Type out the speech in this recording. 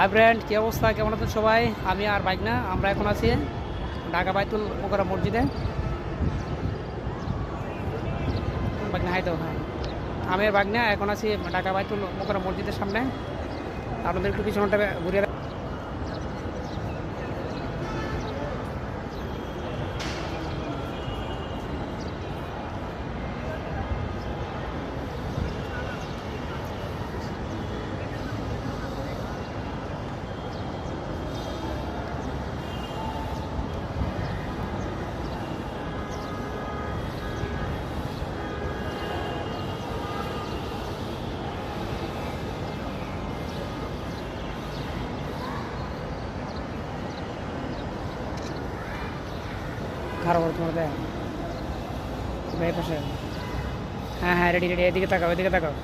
Hi friend কী অবস্থা? কেমন আছেন সবাই? আমি আর বাইক না, আমরা এখন আছি ঢাকা বাইতুল ওগরা মসজিদে। বাইক না? হাই তো হ্যাঁ আমি আর বাইক না, এখন আছি ঢাকা বাইতুল মোকরা মসজিদের সামনে। আপনাদের একটু পিছনটা ঘুরিয়ে খারাপ তোমার দেখ ভাই পাশে। হ্যাঁ হ্যাঁ রেডি রেডি এদিকে তাকাও এদিকে তাকাও।